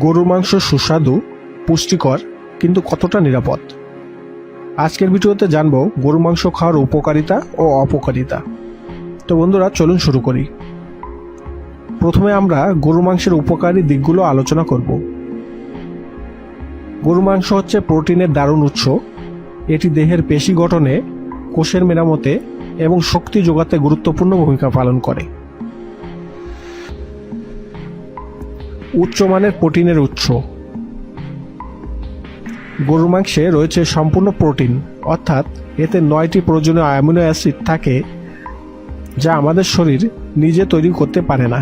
গরুর মাংস সুস্বাদু, পুষ্টিকর, কিন্তু কতটা নিরাপদ? আজকের ভিডিওতে জানব গরুর মাংস খাওয়ার উপকারিতা ও অপকারিতা। তো বন্ধুরা, চলুন শুরু করি। প্রথমে আমরা গরু মাংসের উপকারী দিকগুলো আলোচনা করব। গরু মাংস হচ্ছে প্রোটিনের দারুণ উৎস। এটি দেহের পেশি গঠনে কোষের মেরামতে এবং শক্তি যোগাতে গুরুত্বপূর্ণ ভূমিকা পালন করে। উচ্চমানের প্রোটিনের উৎস। গরুর মাংসে রয়েছে সম্পূর্ণ প্রোটিন, অর্থাৎ এতে নয়টি প্রয়োজনীয় অ্যামিনো অ্যাসিড থাকে যা আমাদের শরীর নিজে তৈরি করতে পারে না।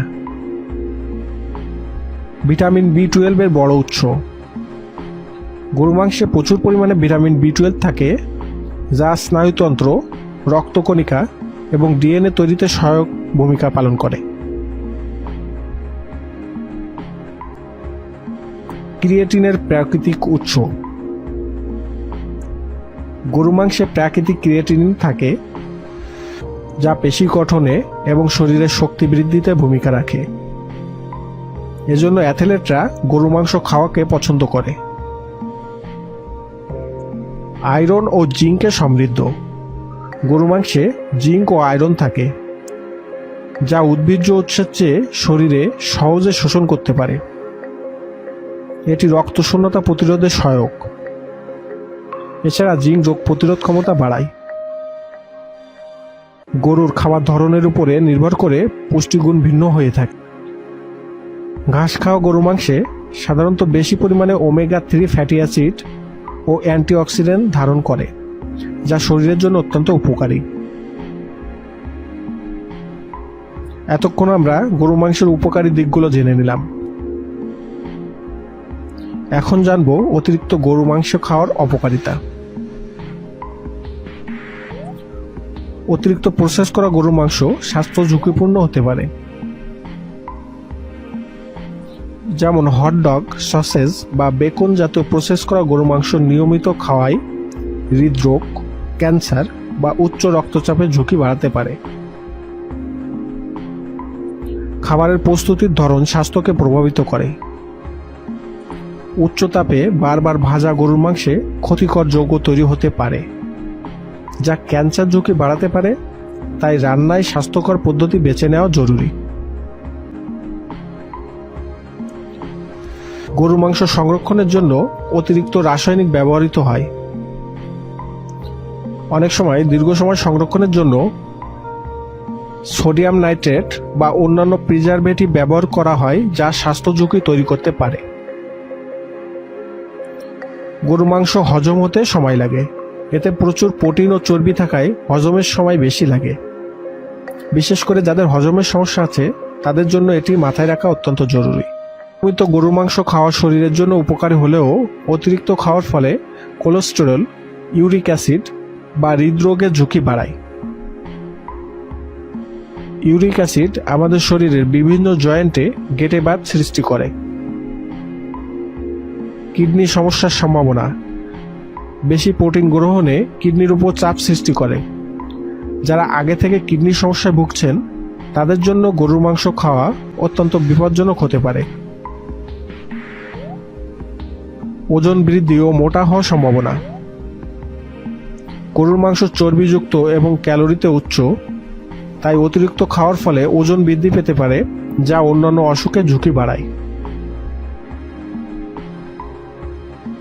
ভিটামিন বি টুয়েলভের বড় উৎস। গরু মাংসে প্রচুর পরিমাণে ভিটামিন বি টুয়েলভ থাকে, যা স্নায়ুতন্ত্র, রক্তকণিকা এবং ডিএনএ তৈরিতে সহায়ক ভূমিকা পালন করে। ক্রিয়েটিনের প্রাকৃতিক উৎস। গরু মাংসে প্রাকৃতিক ক্রিয়েটিন থাকে, যা পেশি গঠনে এবং শরীরের শক্তি বৃদ্ধিতে ভূমিকা রাখে। এজন্য অ্যাথলেটরা গরু মাংস খাওয়াকে পছন্দ করে। আয়রন ও জিঙ্কে সমৃদ্ধ। গরু মাংসে জিঙ্ক ও আয়রন থাকে, যা উদ্ভিজ্জ উৎসের চেয়ে শরীরে সহজে শোষণ করতে পারে। এটি রক্ত শূন্যতা প্রতিরোধে সহায়ক। এছাড়া জিঙ্ক রোগ প্রতিরোধ ক্ষমতা বাড়ায়। গরুর খাবার ধরনের উপরে নির্ভর করে পুষ্টিগুণ ভিন্ন হয়ে থাকে। ঘাস খাওয়া গরু মাংসে সাধারণত বেশি পরিমাণে ওমেগা থ্রি ফ্যাটি অ্যাসিড ও অ্যান্টিঅক্সিডেন্ট ধারণ করে, যা শরীরের জন্য অত্যন্ত উপকারী। এতক্ষণ আমরা গরু মাংসের উপকারী দিকগুলো জেনে নিলাম। এখন জানব অতিরিক্ত গরু মাংস খাওয়ার অপকারিতা। অতিরিক্ত প্রসেস করা গরুর মাংস স্বাস্থ্য ঝুঁকিপূর্ণ হতে পারে। যেমন হটডগ সসেজ বা বেকন জাতীয় প্রসেস করা গরু মাংস নিয়মিত খাওয়ায় হৃদরোগ ক্যান্সার বা উচ্চ রক্তচাপের ঝুঁকি বাড়াতে পারে। খাবারের প্রস্তুতির ধরন স্বাস্থ্যকে প্রভাবিত করে। উচ্চ তাপে বারবার ভাজা গরুর মাংসে ক্ষতিকর যৌগ তৈরি হতে পারে, যা ক্যান্সার ঝুঁকি বাড়াতে পারে। তাই রান্নায় স্বাস্থ্যকর পদ্ধতি বেছে নেওয়া জরুরি। গরু মাংস সংরক্ষণের জন্য অতিরিক্ত রাসায়নিক ব্যবহৃত হয়। অনেক সময় দীর্ঘ সময় সংরক্ষণের জন্য সোডিয়াম নাইট্রেট বা অন্যান্য প্রিজারভেটিভ ব্যবহার করা হয়, যা স্বাস্থ্য ঝুঁকি তৈরি করতে পারে। গরু মাংস হজম হতে সময় লাগে। এতে প্রচুর প্রোটিন ও চর্বি থাকায় হজমের সময় বেশি লাগে। বিশেষ করে যাদের হজমের সমস্যা আছে, তাদের জন্য এটি মাথায় রাখা অত্যন্ত জরুরি। নিয়মিত গরু মাংস খাওয়া শরীরের জন্য উপকারী হলেও অতিরিক্ত খাওয়ার ফলে কোলেস্টেরল, ইউরিক অ্যাসিড বা হৃদরোগের ঝুঁকি বাড়ায়। ইউরিক অ্যাসিড আমাদের শরীরের বিভিন্ন জয়েন্টে গেটে বাত সৃষ্টি করে। কিডনি সমস্যার সম্ভাবনা। বেশি প্রোটিন গ্রহণে কিডনির উপর চাপ সৃষ্টি করে। যারা আগে থেকে কিডনির সমস্যায় ভুগছেন, তাদের জন্য গরুর মাংস খাওয়া অত্যন্ত বিপজ্জনক হতে পারে। ওজন বৃদ্ধি ও মোটা হওয়ার সম্ভাবনা। গরুর মাংস চর্বিযুক্ত এবং ক্যালোরিতে উচ্চ, তাই অতিরিক্ত খাওয়ার ফলে ওজন বৃদ্ধি পেতে পারে, যা অন্যান্য অসুখের ঝুঁকি বাড়ায়।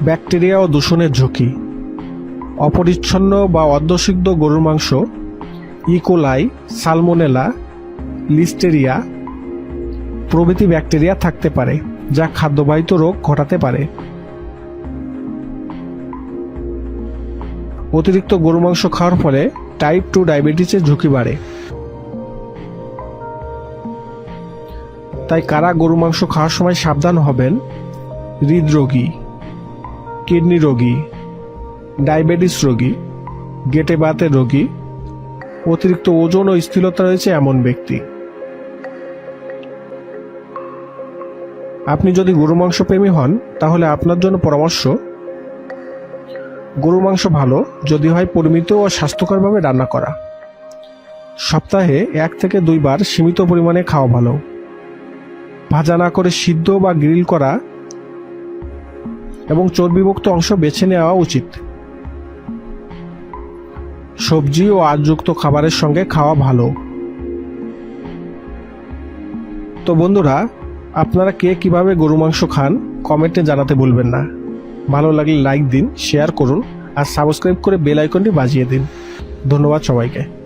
ব্যাকটেরিয়া ও দূষণের ঝুঁকি, অপরিচ্ছন্ন বা অর্ধসিদ্ধ গরুর মাংস ইকোলাই সালমোনেলা লিস্টেরিয়া প্রভৃতি ব্যাকটেরিয়া থাকতে পারে, যা খাদ্যবাহিত রোগ ঘটাতে পারে। অতিরিক্ত গরু মাংস খাওয়ার ফলে টাইপ টু ডায়াবেটিসের ঝুঁকি বাড়ে। তাই কারা গরু মাংস খাওয়ার সময় সাবধান হবেন? হৃদরোগী। কিডনি রোগী, ডায়াবেটিস রোগী, গেটে বাতের রোগী, অতিরিক্ত ওজন ও স্থিরতা রয়েছে এমন ব্যক্তি। আপনি যদি গরু মাংস প্রেমী হন, তাহলে আপনার জন্য পরামর্শ গরু মাংস ভালো, যদি হয় পরিমিত ও স্বাস্থ্যকরভাবে রান্না করা। সপ্তাহে এক থেকে দুইবার সীমিত পরিমাণে খাওয়া ভালো। ভাজা না করে সিদ্ধ বা গ্রিল করা এবং চর্বিমুক্ত অংশ বেছে নেওয়া উচিত। সবজি ও আজযুক্ত খাবারের সঙ্গে খাওয়া ভালো। তো বন্ধুরা, আপনারা কে কীভাবে গরু মাংস খান, কমেন্টে জানাতে ভুলবেন না। ভালো লাগলে লাইক দিন, শেয়ার করুন, আর সাবস্ক্রাইব করে বেল আইকনটি বাজিয়ে দিন। ধন্যবাদ সবাইকে।